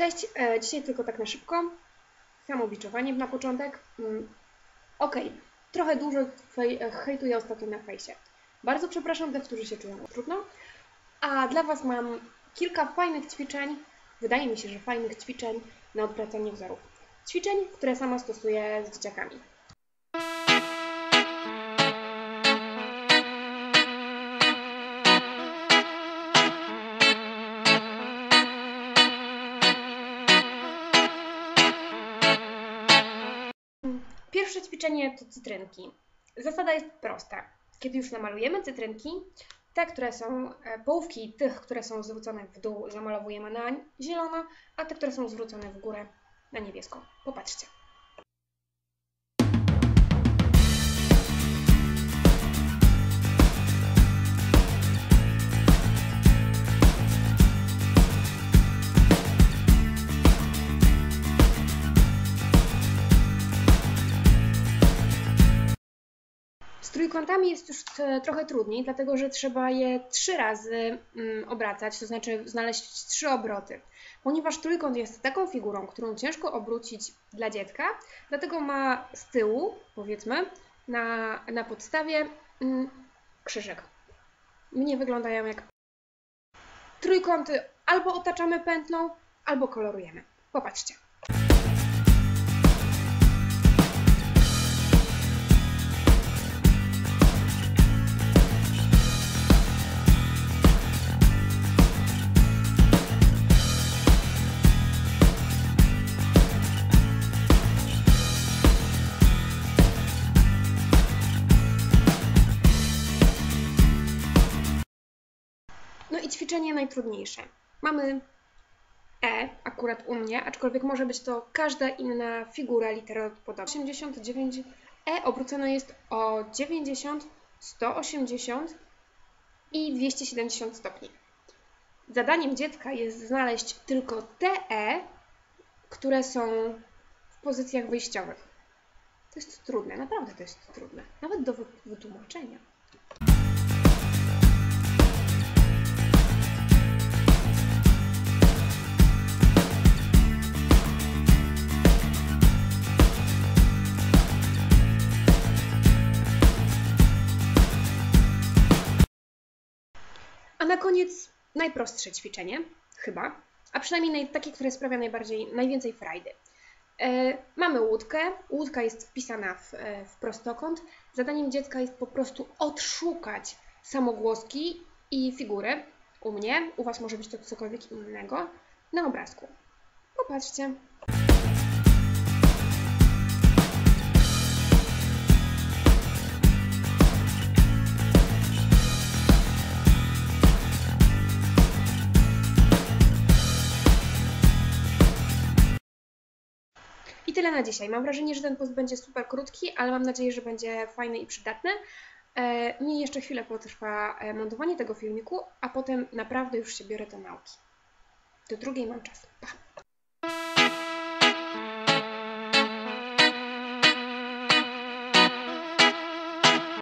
Cześć, e, dzisiaj tylko tak na szybko. Samobiczowanie na początek. Mm, Okej, trochę dużo e, hejtuję ostatnio na fejsie. Bardzo przepraszam tych, którzy się czują trudno. A dla Was mam kilka fajnych ćwiczeń, wydaje mi się, że fajnych ćwiczeń na odwracanie wzorów. Ćwiczeń, które sama stosuję z dzieciakami. Pierwsze ćwiczenie to cytrynki. Zasada jest prosta. Kiedy już namalujemy cytrynki, te, które są, e, połówki tych, które są zwrócone w dół, zamalowujemy na zielono, a te, które są zwrócone w górę, na niebiesko. Popatrzcie. Trójkątami jest już trochę trudniej, dlatego że trzeba je trzy razy mm, obracać, to znaczy znaleźć trzy obroty. Ponieważ trójkąt jest taką figurą, którą ciężko obrócić dla dziecka, dlatego ma z tyłu, powiedzmy, na, na podstawie mm, krzyżyk. Mnie wyglądają jak trójkąty albo otaczamy pętlą, albo kolorujemy. Popatrzcie. No i ćwiczenie najtrudniejsze. Mamy E, akurat u mnie, aczkolwiek może być to każda inna figura literopodobna. 89 E obrócone jest o 90, 180 i 270 stopni. Zadaniem dziecka jest znaleźć tylko te E, które są w pozycjach wyjściowych. To jest trudne, naprawdę to jest trudne. Nawet do wy- wytłumaczenia. Na koniec najprostsze ćwiczenie, chyba, a przynajmniej naj, takie, które sprawia najbardziej, najwięcej frajdy. E, mamy łódkę, łódka jest wpisana w, e, w prostokąt. Zadaniem dziecka jest po prostu odszukać samogłoski i figury. U mnie, u Was może być to cokolwiek innego, na obrazku. Popatrzcie. I tyle na dzisiaj. Mam wrażenie, że ten post będzie super krótki, ale mam nadzieję, że będzie fajny i przydatny. E, Mnie jeszcze chwilę potrwa e, montowanie tego filmiku, a potem naprawdę już się biorę do nauki. Do drugiej mam czas. Pa!